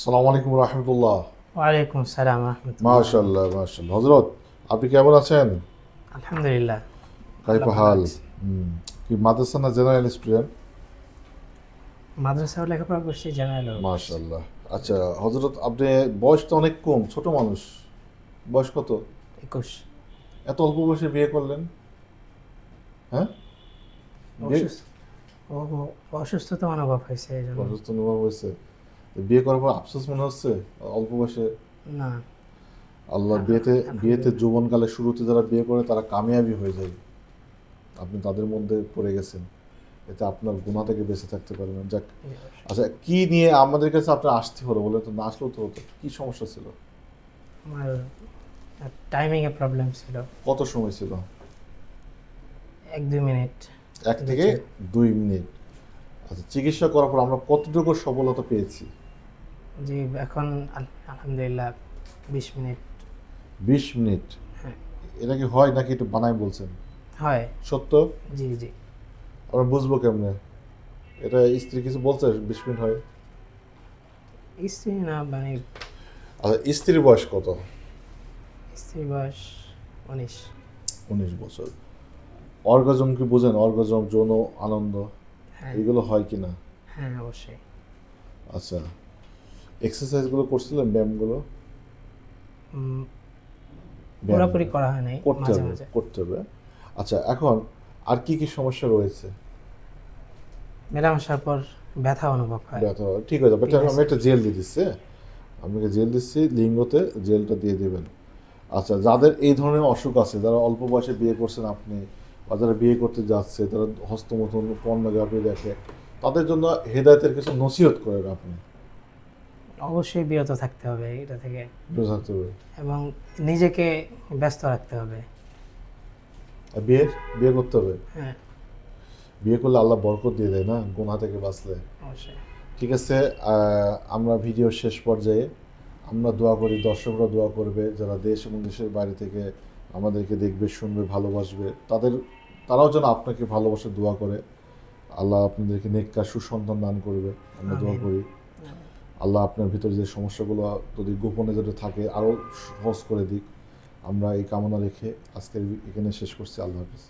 সালাম আলাইকুম রহমতুল্লাহ। ওয়ালাইকুম সালাম রহমতুল্লাহ। মাশাল্লাহ মাশাল্লাহ হজরত আপনি কেমন আছেন? আলহামদুলিল্লাহ। কাইফা হাল? কি মাদ্রাসা না জেনারেল স্টুডেন্ট মাদ্রাসাও লেখাপড়া করছি জেনারেল মাশাল্লাহ আচ্ছা হজরত আপনি বয়স তো অনেক কম ছোট মানুষ। বয়স কত? একুশ। এত অল্প বয়সে বিয়ে করলেন? হ্যাঁ? অসুস্থতা অনুভব হয়েছে অসুস্থ অনুভব হয়েছে। বিয়ে করার পর আফসোস মনে হচ্ছে? অল্প বয়সে? না। আল্লাহ বিয়েতে বিয়েতে যৌবনকালে শুরুতে যারা বিয়ে করে তারা কামিয়াবি হয়ে যায়। আপনি তাদের মধ্যে পড়ে গেছেন। এতে আপনার গুণা থেকে বেঁচে থাকতে পারবেন। যাক। আচ্ছা কি নিয়ে আমাদের কাছে আপনার আসতে হলো বলে তো? না আসলেও তো হতো। কি সমস্যা ছিল? আমার টাইমিং এ প্রবলেম ছিল। কত সময় ছিল? এক দুই মিনিট। এক থেকে দুই মিনিট। আচ্ছা চিকিৎসা করার পর আমরা কতটুকু সফলতা পেয়েছি? জি এখন আলহামদুলিল্লাহ বিশ মিনিট। বিশ মিনিট? হ্যাঁ। এটা কি হয় নাকি একটু বানাই বলছেন? হয়। সত্য? জি জি। আমরা বুঝব কেমনে? এটা স্ত্রী কিছু বলছে বিশ মিনিট হয়? স্ত্রী না মানে আচ্ছা স্ত্রীর বয়স কত? স্ত্রী বয়স উনিশ। উনিশ বছর। অর্গাজম কি বোঝেন? অর্গাজম যৌন আনন্দ হ্যাঁ। এগুলো হয় কি না? হ্যাঁ অবশ্যই। আচ্ছা। এক্সারসাইজগুলো করছিলেন ব্যায়ামগুলো পুরোপুরি করা হয় নাই করতে হবে করতে হবে। আচ্ছা এখন আর কি কি সমস্যা রয়েছে? মেলামেশার পর ব্যথা অনুভব হয়। ব্যথা ঠিক আছে বাট আমি একটা জেল দিয়ে দিচ্ছি হ্যাঁ? আপনাকে জেল দিচ্ছি লিঙ্গতে জেলটা দিয়ে দেবেন। আচ্ছা যাদের এই ধরনের অসুখ আছে যারা অল্প বয়সে বিয়ে করছেন আপনি বা যারা বিয়ে করতে যাচ্ছে তারা হস্তমথন পর্নোগ্রাফি দেখে তাদের জন্য হেদায়তের কিছু নসিহত করেন আপনি। অবশ্যই বিরত থাকতে হবে এটা থেকে। এবং নিজেকে ব্যস্ত রাখতে হবে। বিয়ে বিয়ে করতে হবে? হ্যাঁ। বিয়ে করলে আল্লাহ বরকত দিয়ে দেয় না গুণা থেকে বাঁচলে? ঠিক আছে আমরা ভিডিও শেষ পর্যায়ে আমরা দোয়া করি দর্শকরা দোয়া করবে যারা দেশ এবং দেশের বাইরে থেকে আমাদেরকে দেখবে শুনবে ভালোবাসবে তাদের তারাও যেন আপনাকে ভালোবাসে দোয়া করে। আল্লাহ আপনাদেরকে নেককার সুসন্তান দান করবে আমরা দোয়া করি। আল্লাহ আপনার ভিতরে যে সমস্যাগুলো যদি গোপনে যদি থাকে আরও সহজ করে দিক। আমরা এই কামনা রেখে আজকের এখানে শেষ করছি। আল্লাহ হাফিজ।